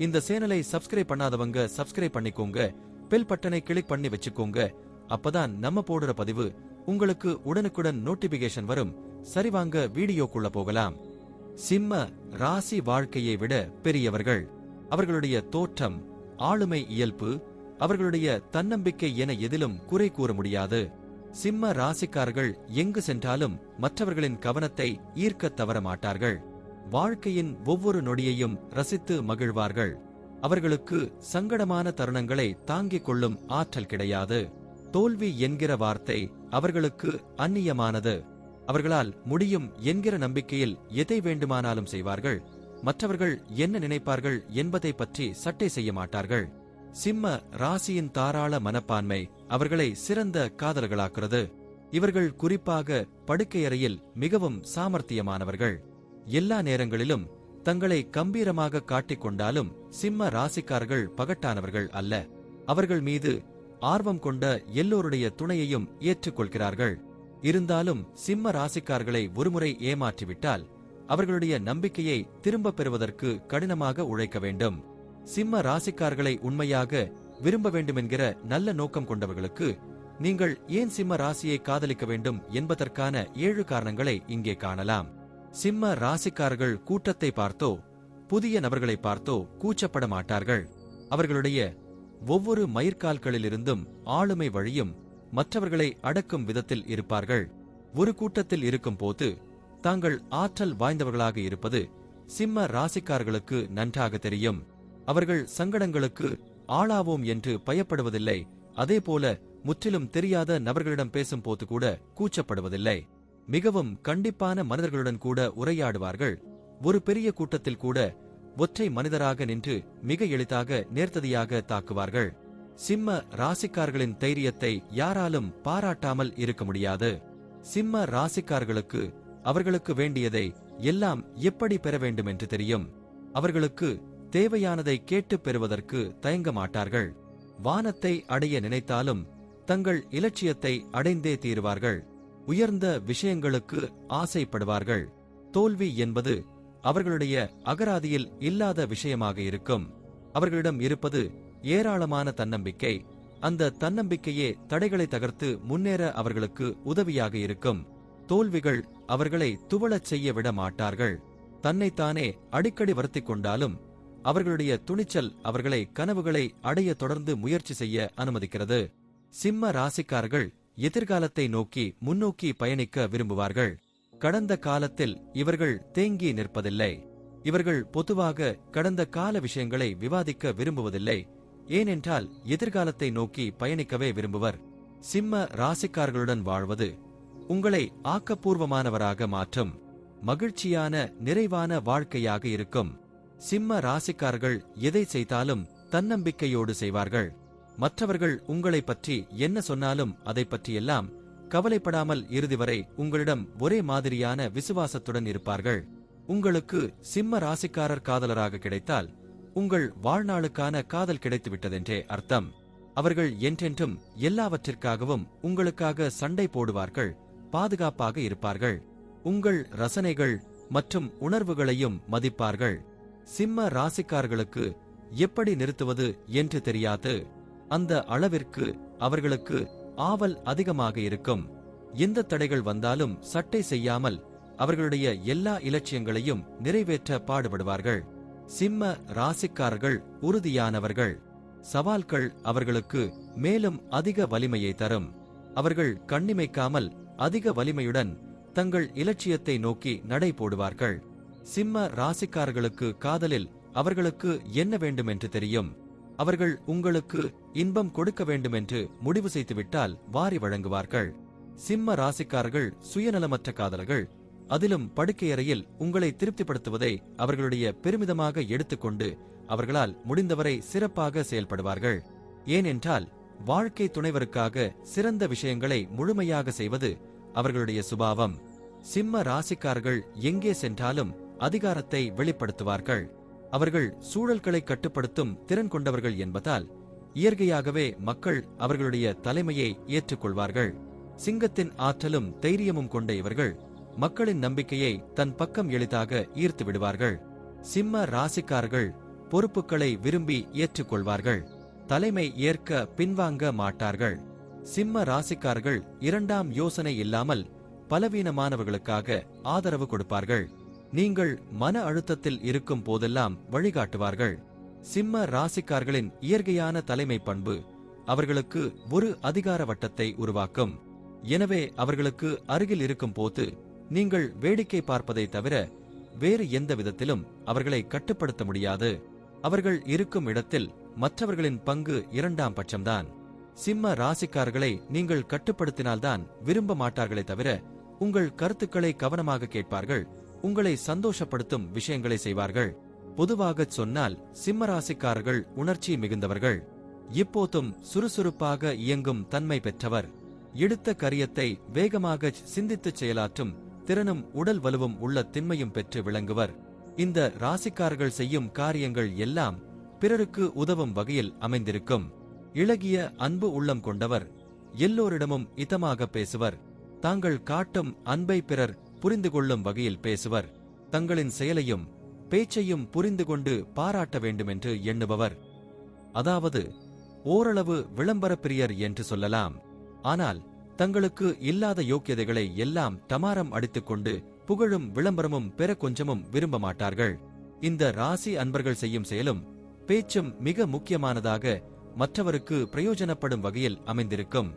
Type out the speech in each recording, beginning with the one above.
இந்த சேனலை சப்ஸ்கிரைப் பண்ணாதவங்க சப்ஸ்கிரைப் பண்ணிக்கோங்க. பெல் பட்டனை கிளிக் பண்ணி வச்சுக்கோங்க. அப்பதான் நம்ம போடுற பதிவு உங்களுக்கு உடனுக்குடன் நோட்டிபிகேஷன் வரும். சரிவாங்க வீடியோக்குள்ள போகலாம். சிம்ம ராசி வாழ்க்கையை விட பெரியவர்கள். அவர்களுடைய தோற்றம் ஆளுமை இயல்பு அவர்களுடைய தன்னம்பிக்கை என எதிலும் குறை கூற முடியாது. சிம்ம ராசிக்காரர்கள் எங்கு சென்றாலும் மற்றவர்களின் கவனத்தை ஈர்க்கத் தவற மாட்டார்கள். வாழ்க்கையின் ஒவ்வொரு நொடியையும் ரசித்து மகிழ்வார்கள். அவர்களுக்கு சங்கடமான தருணங்களை தாங்கிக் கொள்ளும் ஆற்றல் கிடையாது. தோல்வி என்கிற வார்த்தை அவர்களுக்கு அந்நியமானது. அவர்களால் முடியும் என்கிற நம்பிக்கையில் எதை வேண்டுமானாலும் செய்வார்கள். மற்றவர்கள் என்ன நினைப்பார்கள் என்பதை பற்றி சட்டை செய்ய மாட்டார்கள். சிம்ம ராசியின் தாராள மனப்பான்மை அவர்களை சிறந்த காதல்களாக்குறது இவர்கள் குறிப்பாக படுக்கையறையில் மிகவும் சாமர்த்தியமானவர்கள். எல்லா நேரங்களிலும் தங்களை கம்பீரமாக காட்டிக் கொண்டாலும் சிம்ம ராசிக்காரர்கள் பகட்டானவர்கள் அல்ல. அவர்கள் மீது ஆர்வம் கொண்ட எல்லோருடைய துணையையும் ஏற்றுக்கொள்கிறார்கள். இருந்தாலும் சிம்ம ராசிக்காரர்களை ஒருமுறை ஏமாற்றிவிட்டால் அவர்களுடைய நம்பிக்கையை திரும்பப் பெறுவதற்கு கடினமாக உழைக்க வேண்டும். சிம்ம ராசிக்காரர்களை உண்மையாக விரும்ப வேண்டுமென்கிற நல்ல நோக்கம் கொண்டவர்களுக்கு நீங்கள் ஏன் சிம்ம ராசியை காதலிக்க வேண்டும் என்பதற்கான ஏழு காரணங்களை இங்கே காணலாம். சிம்ம ராசிக்காரர்கள் கூட்டத்தை பார்த்தோ புதிய நபர்களை பார்த்தோ கூச்சப்பட மாட்டார்கள். அவர்களுடைய ஒவ்வொரு மயிர்கால்களிலிருந்தும் ஆளுமை வழியும் மற்றவர்களை அடக்கும் விதத்தில் இருப்பார்கள். ஒரு கூட்டத்தில் இருக்கும் போது தாங்கள் ஆற்றல் வாய்ந்தவர்களாக இருப்பது சிம்ம ராசிக்காரர்களுக்கு நன்றாக தெரியும். அவர்கள் சங்கடங்களுக்கு ஆளாவோம் என்று பயப்படுவதில்லை. அதேபோல முற்றிலும் தெரியாத நபர்களிடம் பேசும் போது கூட கூச்சப்படுவதில்லை. மிகவும் கண்டிப்பான மனிதர்களுடன் கூட உரையாடுவார்கள். ஒரு பெரிய கூட்டத்தில் கூட ஒற்றை மனிதராக நின்று மிக எளிதாக நேர்த்ததியாக தாக்குவார்கள். சிம்ம ராசிக்கார்களின் தைரியத்தை யாராலும் பாராட்டாமல் இருக்க முடியாது. சிம்ம ராசிக்கார்களுக்கு அவர்களுக்கு வேண்டியதை எல்லாம் எப்படி பெற வேண்டும் என்று தெரியும். அவர்களுக்கு தேவையானதை கேட்டுப் பெறுவதற்கு தயங்க மாட்டார்கள். வானத்தை அடைய நினைத்தாலும் தங்கள் இலட்சியத்தை அடைந்தே தீருவார்கள். உயர்ந்த விஷயங்களுக்கு ஆசைப்படுவார்கள். தோல்வி என்பது அவர்களுடைய அகராதியில் இல்லாத விஷயமாக இருக்கும். அவர்களிடம் இருப்பது ஏராளமான தன்னம்பிக்கை. அந்த தன்னம்பிக்கையே தடைகளை தகர்த்து முன்னேற அவர்களுக்கு உதவியாக இருக்கும். தோல்விகள் அவர்களை துவளச் செய்ய விட மாட்டார்கள். தன்னைத்தானே அடிக்கடி வருத்திக் கொண்டாலும் அவர்களுடைய துணிச்சல் அவர்களை கனவுகளை அடைய தொடர்ந்து முயற்சி செய்ய அனுமதிக்கிறது. சிம்ம ராசிக்காரர்கள் எதிர்காலத்தை நோக்கி முன்னோக்கி பயணிக்க விரும்புவார்கள். கடந்த காலத்தில் இவர்கள் தேங்கி நிற்பதில்லை. இவர்கள் பொதுவாக கடந்த கால விஷயங்களை விவாதிக்க விரும்புவதில்லை. ஏனென்றால் எதிர்காலத்தை நோக்கி பயணிக்கவே விரும்புவர். சிம்ம ராசிக்கார்களுடன் வாழ்வது உங்களை ஆக்கப்பூர்வமானவராக மாற்றும். மகிழ்ச்சியான நிறைவான வாழ்க்கையாக இருக்கும். சிம்ம ராசிக்கார்கள் எதை செய்தாலும் தன்னம்பிக்கையோடு செய்வார்கள். மற்றவர்கள் உங்களைப் பற்றி என்ன சொன்னாலும் அதைப் பற்றியெல்லாம் கவலைப்படாமல் இறுதி வரை உங்களிடம் ஒரே மாதிரியான விசுவாசத்துடன் இருப்பார்கள். உங்களுக்கு சிம்ம ராசிக்காரர் காதலராக கிடைத்தால் உங்கள் வாழ்நாளுக்கான காதல் கிடைத்துவிட்டதென்றே அர்த்தம். அவர்கள் என்றென்றும் எல்லாவற்றிற்காகவும் உங்களுக்காக சண்டை போடுவார்கள் பாதுகாப்பாக இருப்பார்கள். உங்கள் ரசனைகள் மற்றும் உணர்வுகளையும் மதிப்பார்கள். சிம்ம ராசிக்காரர்களுக்கு எப்படி நிறுத்துவது என்று தெரியாது. அந்த அளவிற்கு அவர்களுக்கு ஆவல் அதிகமாக இருக்கும். எந்த தடைகள் வந்தாலும் சட்டை செய்யாமல் அவர்களுடைய எல்லா இலட்சியங்களையும் நிறைவேற்ற பாடுபடுவார்கள். சிம்ம ராசிக்காரர்கள் உறுதியானவர்கள். சவால்கள் அவர்களுக்கு மேலும் அதிக வலிமையை தரும். அவர்கள் கண்ணிமைக்காமல் அதிக வலிமையுடன் தங்கள் இலட்சியத்தை நோக்கி நடை போடுவார்கள். சிம்ம ராசிக்காரர்களுக்கு காதலில் அவர்களுக்கு என்ன வேண்டும் என்று தெரியும்? அவர்கள் உங்களுக்கு இன்பம் கொடுக்க வேண்டும் என்று முடிவு செய்துவிட்டால் வாரி வழங்குவார்கள். சிம்ம ராசிக்காரர்கள் சுயநலமற்ற காதலர்கள் அதிலும் படுக்கையறையில் உங்களை திருப்திப்படுத்துவதை அவர்களுடைய பெருமிதமாக எடுத்துக்கொண்டு அவர்களால் முடிந்தவரை சிறப்பாக செயல்படுவார்கள். ஏனென்றால் வாழ்க்கை துணைவருக்காக சிறந்த விஷயங்களை முழுமையாக செய்வது அவர்களுடைய சுபாவம். சிம்ம ராசிக்காரர்கள் எங்கே சென்றாலும் அதிகாரத்தை வெளிப்படுத்துவார்கள். அவர்கள் சூழல்களை கட்டுப்படுத்தும் திறன் கொண்டவர்கள் என்பதால் இயற்கையாகவே மக்கள் அவர்களுடைய தலைமையை ஏற்றுக்கொள்வார்கள். சிங்கத்தின் ஆற்றலும் தைரியமும் கொண்ட இவர்கள் மக்களின் நம்பிக்கையை தன் பக்கம் எளிதாக ஈர்த்து விடுவார்கள். சிம்ம ராசிக்காரர்கள் பொறுப்புகளை விரும்பி ஏற்றுக்கொள்வார்கள். தலைமை ஏற்க பின்வாங்க மாட்டார்கள். சிம்ம ராசிக்காரர்கள் இரண்டாம் யோசனை இல்லாமல் பலவீனமானவர்களுக்காக ஆதரவு கொடுப்பார்கள். நீங்கள் மன அழுத்தத்தில் இருக்கும் போதெல்லாம் வழிகாட்டுவார்கள். சிம்ம ராசிக்கார்களின் இயற்கையான தலைமை பண்பு அவர்களுக்கு ஒரு அதிகார வட்டத்தை உருவாக்கும். எனவே அவர்களுக்கு அருகில் இருக்கும் போது நீங்கள் வேடிக்கை பார்ப்பதை தவிர வேறு எந்த விதத்திலும் அவர்களை கட்டுப்படுத்த முடியாது. அவர்கள் இருக்கும் இடத்தில் மற்றவர்களின் பங்கு இரண்டாம் பட்சம்தான். சிம்ம ராசிக்காரர்களை நீங்கள் கட்டுப்படுத்தினால்தான் விரும்ப மாட்டார்களே தவிர உங்கள் கருத்துக்களை கவனமாக கேட்பார்கள். உங்களை சந்தோஷப்படுத்தும் விஷயங்களை செய்வார்கள். பொதுவாகச் சொன்னால் சிம்மராசிக்காரர்கள் உணர்ச்சி மிகுந்தவர்கள். இப்போதும் சுறுசுறுப்பாக இயங்கும் தன்மை பெற்றவர். எடுத்த கரியத்தை வேகமாக சிந்தித்துச் செயலாற்றும் திறனும் உடல் வலுவும் உள்ள திண்மையும் பெற்று விளங்குவர். இந்த ராசிக்காரர்கள் செய்யும் காரியங்கள் எல்லாம் பிறருக்கு உதவும் வகையில் அமைந்திருக்கும். இளகிய அன்பு உள்ளம் கொண்டவர். எல்லோரிடமும் இதமாக பேசுவர். தாங்கள் காட்டும் அன்பை பிறர் புரிந்து கொள்ளும் வகையில் பேசுவர். தங்களின் செயலையும் பேச்சையும் புரிந்து கொண்டு பாராட்ட வேண்டுமென்று எண்ணுபவர். அதாவது ஓரளவு விளம்பர பிரியர் என்று சொல்லலாம். ஆனால் தங்களுக்கு இல்லாத யோக்கியதைகளை எல்லாம் தமாரம் அடித்துக்கொண்டு புகழும் விளம்பரமும் பெற கொஞ்சமும் விரும்ப மாட்டார்கள். இந்த ராசி அன்பர்கள் செய்யும் செயலும் பேச்சும் மிக முக்கியமானதாக மற்றவருக்கு பிரயோஜனப்படும் வகையில் அமைந்திருக்கும்.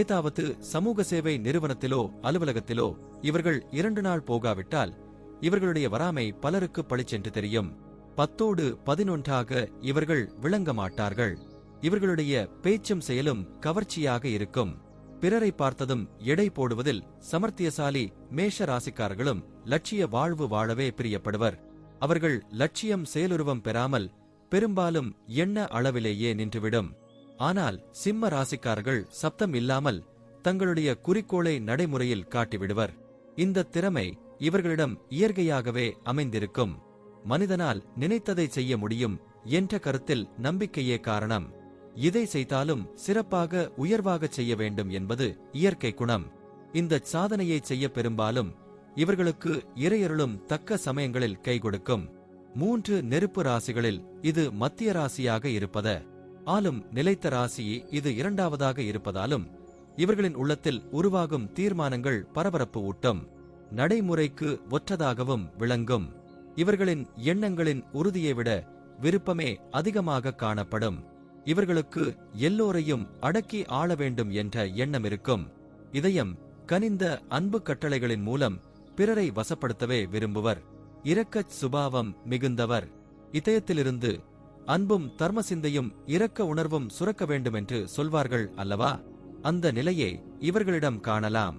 ஏதாவது சமூக சேவை நிறுவனத்திலோ அலுவலகத்திலோ இவர்கள் இரண்டு நாள் போகாவிட்டால் இவர்களுடைய வராமை பலருக்கு பளிச்சென்று தெரியும். பத்தோடு பதினொன்றாக இவர்கள் விளங்க மாட்டார்கள். இவர்களுடைய பேச்சும் செயலும் கவர்ச்சியாக இருக்கும். பிறரை பார்த்ததும் எடை போடுவதில் சமர்த்தியசாலி மேஷ ராசிக்காரர்களும் லட்சிய வாழ்வு வாழவே பிரியப்படுவர். அவர்கள் லட்சியம் செயலுருவம் பெறாமல் பெரும்பாலும் எண்ண அளவிலேயே நின்றுவிடும். ஆனால் சிம்ம ராசிக்காரர்கள் சப்தம் இல்லாமல் தங்களுடைய குறிக்கோளை நடைமுறையில் காட்டிவிடுவர். இந்த திறமை இவர்களிடம் இயற்கையாகவே அமைந்திருக்கும். மனிதனால் நினைத்ததை செய்ய முடியும் என்ற கருத்தில் நம்பிக்கையே காரணம். இதை செய்தாலும் சிறப்பாக உயர்வாகச் செய்ய வேண்டும் என்பது இயற்கை குணம். இந்த சாதனையை செய்ய பெரும்பாலும் இவர்களுக்கு இறையருளும் தக்க சமயங்களில் கை கொடுக்கும். மூன்று நெருப்பு ராசிகளில் இது மத்திய ராசியாக இருப்பத ஆளும் நிலைத்த ராசி இது இரண்டாவதாக இருப்பதாலும் இவர்களின் உள்ளத்தில் உருவாகும் தீர்மானங்கள் பரபரப்பு ஊட்டும் நடைமுறைக்கு ஒற்றதாகவும் விளங்கும். இவர்களின் எண்ணங்களின் உறுதியை விட விருப்பமே அதிகமாக காணப்படும். இவர்களுக்கு எல்லோரையும் அடக்கி ஆள வேண்டும் என்ற எண்ணம் இருக்கும். இதயம் கனிந்த அன்பு கட்டளைகளின் மூலம் பிறரை வசப்படுத்தவே விரும்புவர். இரக்கச் சுபாவம் மிகுந்தவர். இதயத்திலிருந்து அன்பும் தர்ம சிந்தையும் இரக்க உணர்வும் சுரக்க வேண்டுமென்று சொல்வார்கள் அல்லவா? அந்த நிலையை இவர்களிடம் காணலாம்.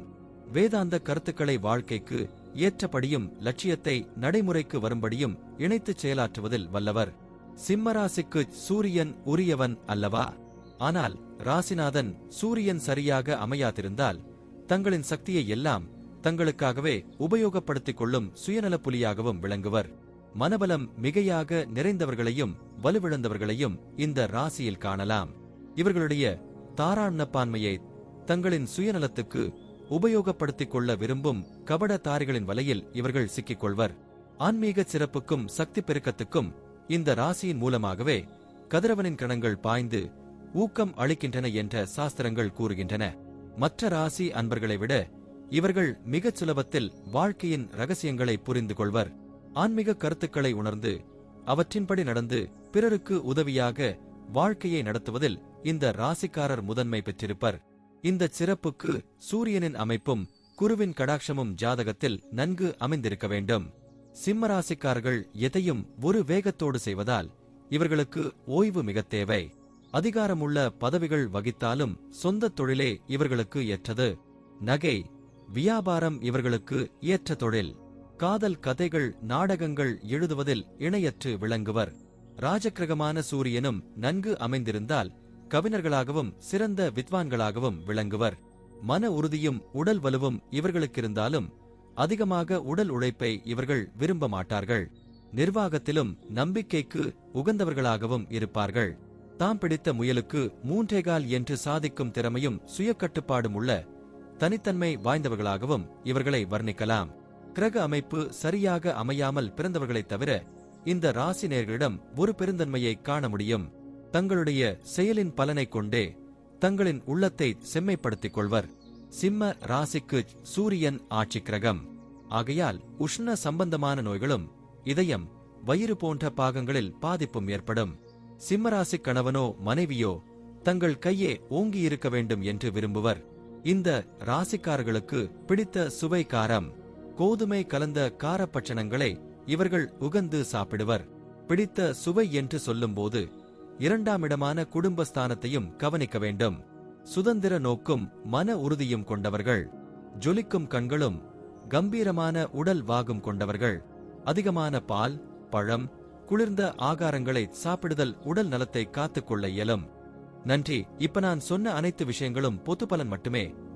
வேதாந்த கருத்துக்களை வாழ்க்கைக்கு ஏற்றபடியும் லட்சியத்தை நடைமுறைக்கு வரும்படியும் இணைத்துச் செயலாற்றுவதில் வல்லவர். சிம்மராசிக்கு சூரியன் உரியவன் அல்லவா? ஆனால் ராசிநாதன் சூரியன் சரியாக அமையாதிருந்தால் தங்களின் சக்தியை எல்லாம் தங்களுக்காகவே உபயோகப்படுத்திக் கொள்ளும் சுயநலப் புலியாகவும் விளங்குவர். மனபலம் மிகையாக நிறைந்தவர்களையும் வலுவிழந்தவர்களையும் இந்த ராசியில் காணலாம். இவர்களுடைய தாராண்ணப்பான்மையை தங்களின் சுயநலத்துக்கு உபயோகப்படுத்திக் கொள்ள விரும்பும் கபடதாரிகளின் வலையில் இவர்கள் சிக்கிக் கொள்வர் ஆன்மீக சிறப்புக்கும் சக்தி பெருக்கத்துக்கும் இந்த ராசியின் மூலமாகவே கதிரவனின் கணங்கள் பாய்ந்து ஊக்கம் அளிக்கின்றன என்ற சாஸ்திரங்கள் கூறுகின்றன. மற்ற ராசி அன்பர்களை விட இவர்கள் மிகச் சுலபத்தில் வாழ்க்கையின் ரகசியங்களை புரிந்து கொள்வர் ஆன்மீக கருத்துக்களை உணர்ந்து அவற்றின்படி நடந்து பிறருக்கு உதவியாக வாழ்க்கையை நடத்துவதில் இந்த ராசிக்காரர் முதன்மை பெற்றிருப்பர். இந்த சிறப்புக்கு சூரியனின் அமைப்பும் குருவின் கடாட்சமும் ஜாதகத்தில் நன்கு அமைந்திருக்க வேண்டும். சிம்ம ராசிக்காரர்கள் எதையும் ஒரு வேகத்தோடு செய்வதால் இவர்களுக்கு ஓய்வு மிகத் தேவை. அதிகாரமுள்ள பதவிகள் வகித்தாலும் சொந்த தொழிலே இவர்களுக்கு ஏற்றது. நகை வியாபாரம் இவர்களுக்கு ஏற்ற தொழில். காதல் கதைகள் நாடகங்கள் எழுதுவதில் இணையற்று விளங்குவர். ராஜக்கிரகமான சூரியனும் நன்கு அமைந்திருந்தால் கவிஞர்களாகவும் சிறந்த வித்வான்களாகவும் விளங்குவர். மன உறுதியும் உடல் வலுவும் இவர்களுக்கிருந்தாலும் அதிகமாக உடல் உழைப்பை இவர்கள் விரும்ப மாட்டார்கள். நிர்வாகத்திலும் நம்பிக்கைக்கு உகந்தவர்களாகவும் இருப்பார்கள். தாம் பிடித்த முயலுக்கு மூன்றேகால் என்று சாதிக்கும் திறமையும் சுயக்கட்டுப்பாடும் உள்ள தனித்தன்மை வாய்ந்தவர்களாகவும் இவர்களை வர்ணிக்கலாம். கிரக அமைப்பு சரியாக அமையாமல் பிறந்தவர்களைத் தவிர இந்த ராசி நேர்களிடம் ஒரு பெருந்தன்மையை காண முடியும். தங்களுடைய செயலின் பலனைக் கொண்டே தங்களின் உள்ளத்தை செம்மைப்படுத்திக் கொள்வர். சிம்ம ராசிக்கு சூரியன் ஆட்சி கிரகம். ஆகையால் உஷ்ண சம்பந்தமான நோய்களும் இதயம் வயிறு போன்ற பாகங்களில் பாதிப்பும் ஏற்படும். சிம்மராசி கணவனோ மனைவியோ தங்கள் கையே ஓங்கி இருக்க வேண்டும் என்று விரும்புவர். இந்த ராசிக்காரர்களுக்கு பிடித்த சுவை காரம் கோதுமை கலந்த காரப்பட்சணங்களை இவர்கள் உகந்து சாப்பிடுவர். பிடித்த சுவை என்று சொல்லும்போது இரண்டாம் இடமான குடும்பஸ்தானத்தையும் கவனிக்க வேண்டும். சுதந்திர நோக்கும் மன உறுதியும் கொண்டவர்கள் ஜொலிக்கும் கண்களும் கம்பீரமான உடல் வாகும் கொண்டவர்கள் அதிகமான பால் பழம் குளிர்ந்த ஆகாரங்களை சாப்பிடுதல் உடல் நலத்தை காத்துக்கொள்ள இயலும். நன்றி. இப்ப நான் சொன்ன அனைத்து விஷயங்களும் பொது பலன் மட்டுமே.